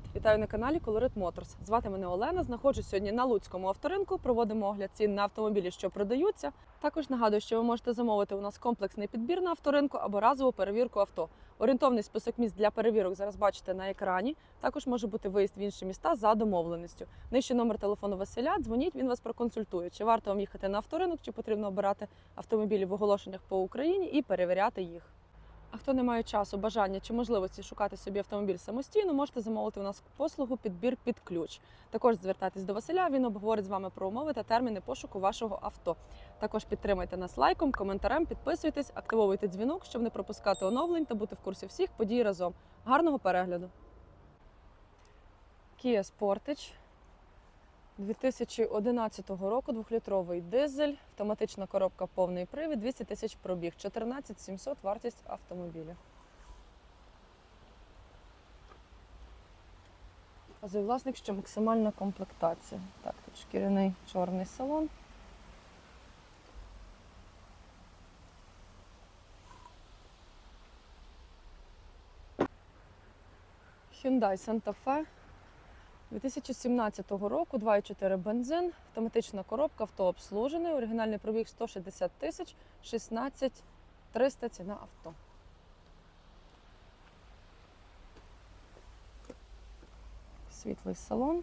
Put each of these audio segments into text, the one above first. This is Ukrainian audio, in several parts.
привіт! Вітаю на каналі Colorit Motors. Звати мене Олена. Знаходжусь сьогодні на Луцькому авторинку. Проводимо огляд цін на автомобілі, що продаються. Також нагадую, що ви можете замовити у нас комплексний підбір на авторинку або разову перевірку авто. Орієнтовний список місць для перевірок зараз бачите на екрані. Також може бути виїзд в інші міста за домовленістю. Нижче номер телефону Василя. Дзвоніть, він вас проконсультує. Чи варто вам їхати на авторинок, чи потрібно обирати автомобілі в оголошеннях по Україні і перевіряти їх. А хто не має часу, бажання чи можливості шукати собі автомобіль самостійно, можете замовити у нас послугу підбір під ключ. Також звертайтесь до Василя. Він обговорить з вами про умови та терміни пошуку вашого авто. Також підтримайте нас лайком, коментарем, підписуйтесь, активовуйте дзвінок, щоб не пропускати оновлень та бути в курсі всіх подій разом. Гарного перегляду! Kia Sportage 2011 року, двохлітровий дизель, автоматична коробка повний привід, 200 тисяч пробіг, 14 700 вартість автомобіля. Показує власник, що максимальна комплектація. Так, тут шкіряний чорний салон. Hyundai Santa Fe 2017 року 2,4 бензин, автоматична коробка, авто обслужене, оригінальний пробіг 160 тисяч, 16 300 ціна авто. Світлий салон.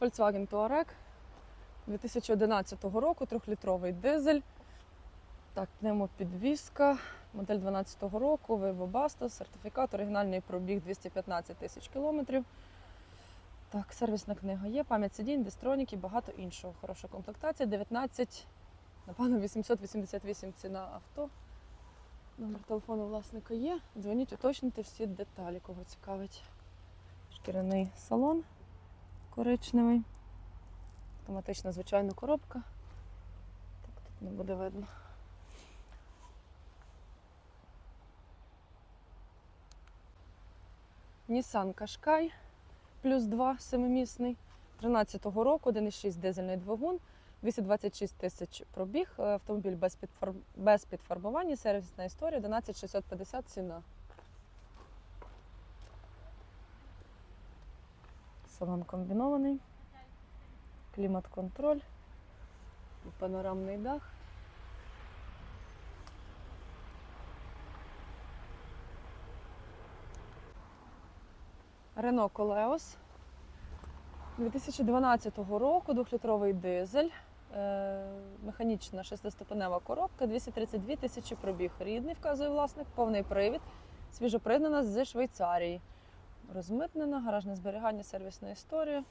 Volkswagen Touareg 2011 року, трьохлітровий дизель. Так, пневмопідвізка, модель 12 року, Vivo Basta, сертифікат, оригінальний пробіг 215 тисяч кілометрів. Так, сервісна книга є, пам'ять сидінь, дистроніки, багато іншого. Хороша комплектація. 19, напевно, 888 ціна авто. Номер телефону власника є. Дзвоніть, уточнюйте всі деталі, кого цікавить. Шкіряний салон коричневий. Автоматична звичайна коробка. Так, тут не буде видно. Nissan Qashqai плюс 2 семимісний. 13-го року, 1,6 дизельний двигун, 226 тисяч пробіг, е, автомобіль без, підфар... без підфарбування, сервісна історія, 11650 ціна. Салон комбінований клімат-контроль, панорамний дах. Рено Колеос 2012 року, двохлітровий дизель, е, механічна шестиступенева коробка, 232 тисячі пробіг. Рідний, вказує власник, повний привід, свіжопригнана з Швейцарії. Розмитнена, гаражне зберігання, сервісна історія.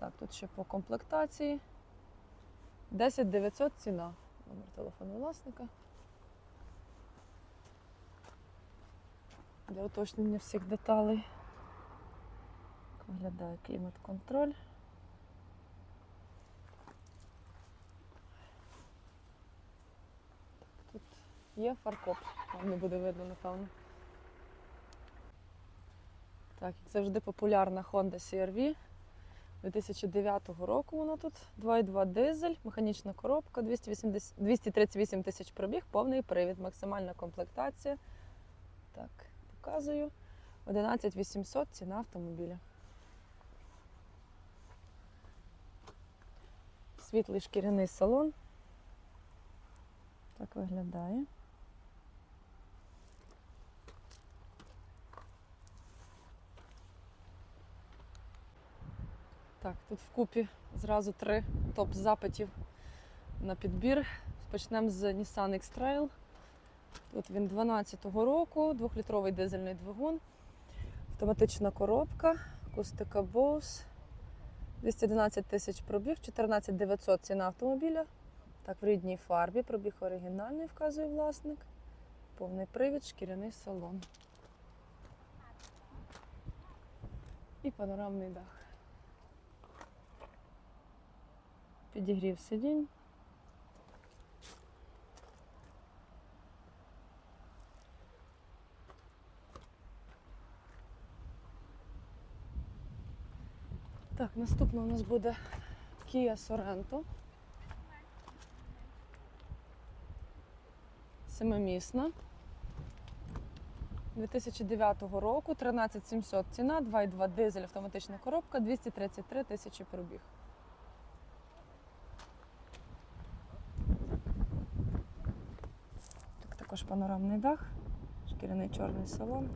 Так, тут ще по комплектації. 10 900 ціна. Номер телефону власника. Для уточнення всіх деталей. Так Виглядає клімат-контроль. Тут є фаркоп, вам не буде видно, напевно. Так, як завжди популярна Honda CR-V. 2009 року вона тут 2,2 дизель, механічна коробка, 280, 238 тисяч пробіг, повний привід, максимальна комплектація. Так, показую. 11 800 ціна автомобіля. Світлий шкіряний салон. Так виглядає. Так, тут вкупі зразу три топ запитів на підбір. Почнемо з Nissan X-Trail. Тут він 12-го року, двохлітровий дизельний двигун, автоматична коробка, акустика Bose, 211 тисяч пробіг, 14 900 ціна автомобіля. Так, в рідній фарбі, пробіг оригінальний, вказує власник. Повний привід, шкіряний салон. І панорамний дах. Підігрів сидінь. Так, наступно у нас буде Kia Sorento. Семимісна. 2009 року, 13700 ціна, 2,2 дизель, автоматична коробка, 233 тисячі пробіг. Так, також панорамний дах, шкіряний чорний салон.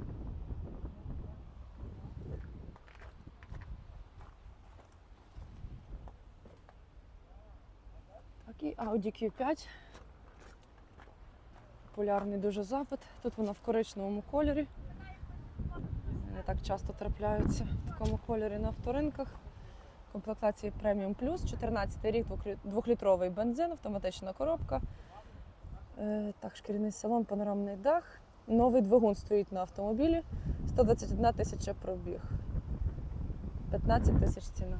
Так, і Audi Q5. Популярний дуже запит. Тут вона в коричневому кольорі. Не так часто трапляються в такому кольорі на авторинках. Комплектації Premium Plus, 14 рік, 2-літровий бензин, автоматична коробка. Е, Так, шкіряний салон, панорамний дах. Новий двигун стоїть на автомобілі. 121 тисяча пробіг. 15 тисяч ціна.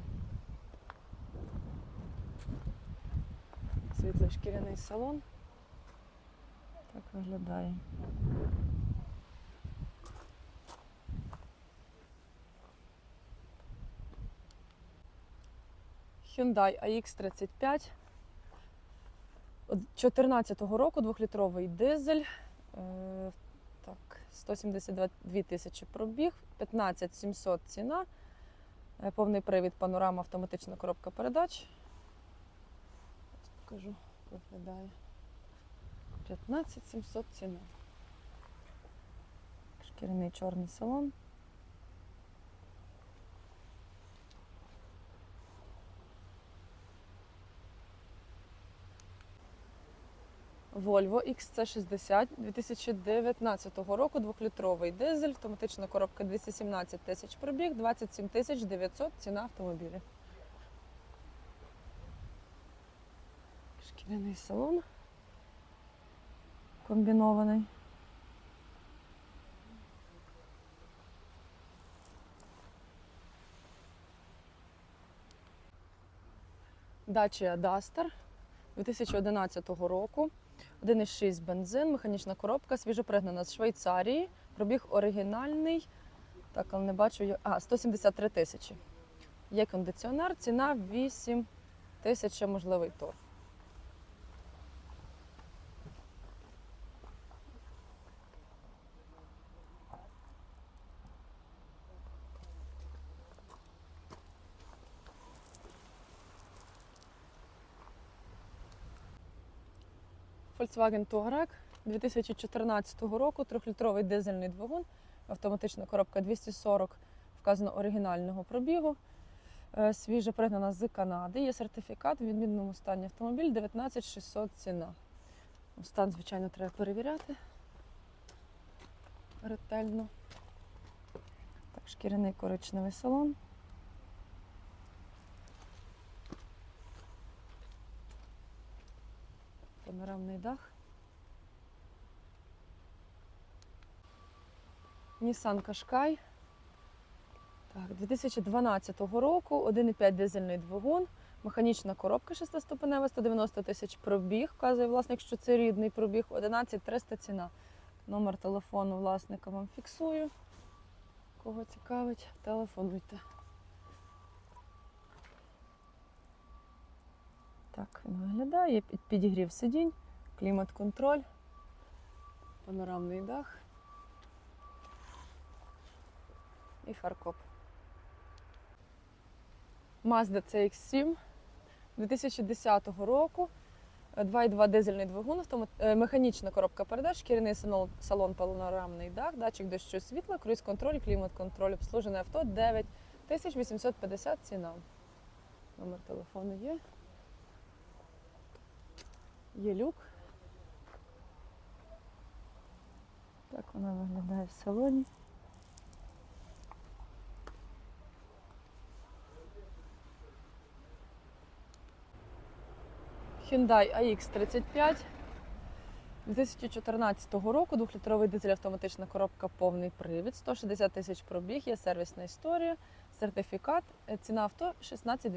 Світлий шкіряний салон. Так виглядає. Hyundai AX35. 2014 року 2-літровий дизель. Е, Так, 172 тисячі пробіг, 15 700 ціна. Е, Повний привід, панорама, автоматична коробка передач. Ось покажу, виглядає. 15 700 ціна. Шкіряний чорний салон. Volvo XC60 2019 року, 2-літровий дизель, автоматична коробка 217 тисяч пробіг, 27 тисяч 900 ціна автомобіля. Шкіряний салон комбінований. Dacia Duster 2011 року. 1,6 бензин, механічна коробка, свіжопригнана з Швейцарії. Пробіг оригінальний. Так, але не бачу. А, 173 тисячі. Є кондиціонер, ціна 8 тисяч, можливий торг. Volkswagen Touareg 2014 року, 3-літровий дизельний двигун, автоматична коробка 240, вказано оригінального пробігу. Е, Свіже пригнана з Канади. Є сертифікат в відмінному стані автомобіль 19600 ціна. Ну, Стан, звичайно, треба перевіряти ретельно. Так, шкіряний коричневий салон. Панорамний дах. Nissan Qashqai. Так, 2012 року, 1,5 дизельний двигун, механічна коробка шестиступенева, 190 тисяч пробіг. Вказує власник, що це рідний пробіг, 11 300 ціна. Номер телефону власника вам фіксую. Кого цікавить, телефонуйте. Так він виглядає. Підігрів сидінь, клімат-контроль, панорамний дах і фаркоп. Mazda CX-7 2010 року. 2,2 дизельний двигун, е, механічна коробка передач, шкіряний салон, панорамний дах, датчик дощу світла, круїз-контроль, клімат-контроль, обслужене авто 9850 ціна. Номер телефону є. Є люк. Так вона виглядає в салоні. Hyundai AX35 2014 року, 2-літровий дизель автоматична коробка повний привід, 160 тисяч пробіг, є сервісна історія, сертифікат, Е, ціна авто 16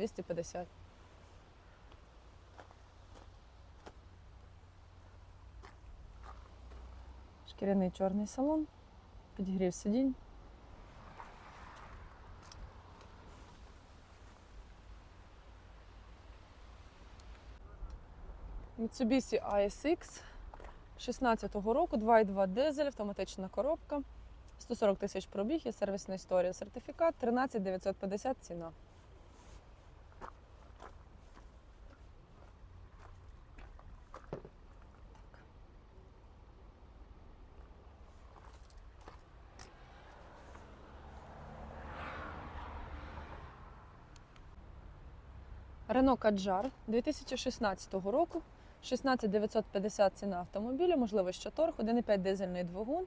шкіряний чорний салон, підігрів сидінь. Mitsubishi ISX 16-го року, 2,2 дизель, автоматична коробка, 140 тисяч пробіг і сервісна історія. Сертифікат 13 950 ціна. Рено Каджар 2016 року. 16 950 ціна автомобіля, можливо, ще торг, 1,5 дизельний двигун,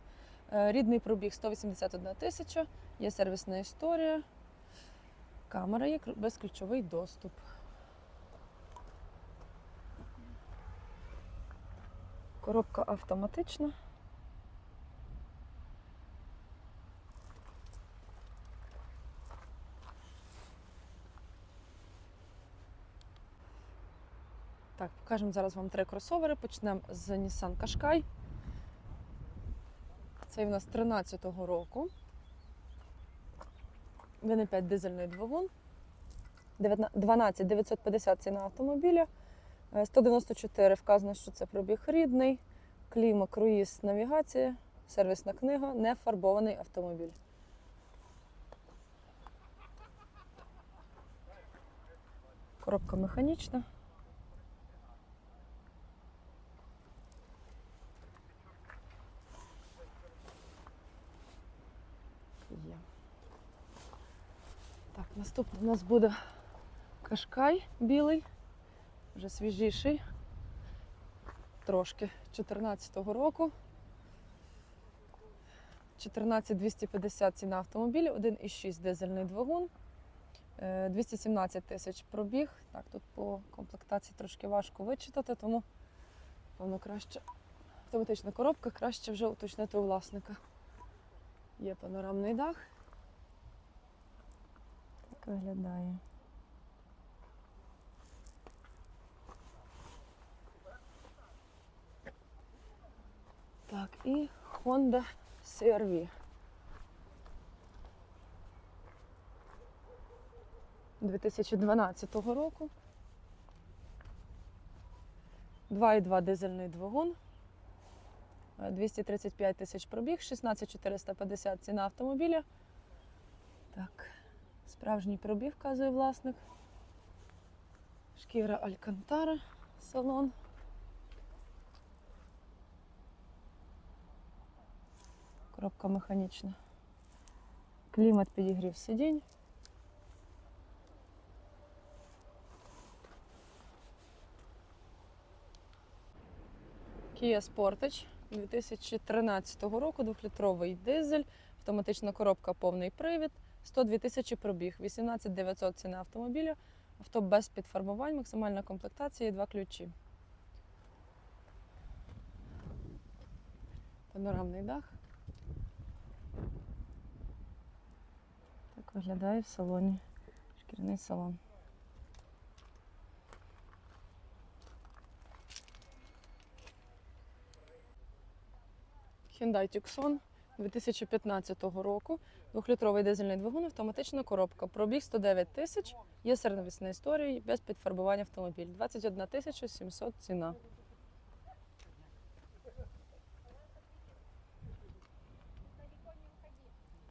Е, рідний пробіг 181 тисяча, є сервісна історія, камера є безключовий доступ. Коробка автоматична. Так, покажемо зараз вам три кросовери. Почнемо з Nissan Qashqai. Цей у нас 13-го року. 1,5 дизельний двигун. 12 950 ціна автомобіля. Е, 194 вказано, що це пробіг рідний. Кліма, круїз, навігація, сервісна книга, не фарбований автомобіль. Коробка механічна. Є. Так, наступний у нас буде кашкай білий, вже свіжіший, трошки 14-го року. 14250 ціна автомобіля, 1,6 дизельний двигун, е, 217 тисяч пробіг. Так, тут по комплектації трошки важко вичитати, тому певно краще автоматична коробка, краще вже уточнити у власника. Є панорамний дах. Так виглядає. Так, і Honda CR-V. – 2012 року. 2,2 дизельний двигун. Е, 235 тисяч пробіг, 16450 ціна автомобіля. Так, справжній пробіг, вказує власник. Шкіра Алькантара, салон. Коробка механічна. Клімат підігрів сидінь. Kia Sportage 2013 року, 2-літровий дизель, автоматична коробка, повний привід, 102 тисячі пробіг, 18 900 ціна автомобіля, авто без підфарбувань, максимальна комплектація і два ключі. Панорамний дах. Так виглядає в салоні. Шкіряний салон. Hyundai Tucson 2015 року. Двохлітровий дизельний двигун, автоматична коробка. Пробіг 109 тисяч. Є сервісна історія без підфарбування автомобіль. 21 тисяча 700 ціна.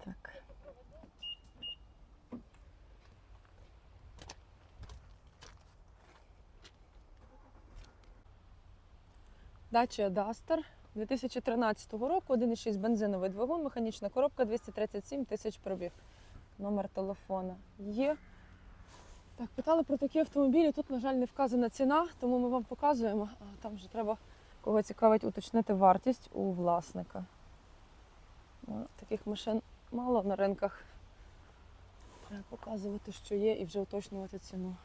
Так. Dacia Duster 2013 року, 1,6 бензиновий двигун, механічна коробка, 237 тисяч пробіг. Номер телефона є. Так, питали про такі автомобілі. Тут, на жаль, не вказана ціна, тому ми вам показуємо. А там вже треба, кого цікавить, уточнити вартість у власника. Ну, Таких машин мало на ринках. Треба показувати, що є, і вже уточнювати ціну.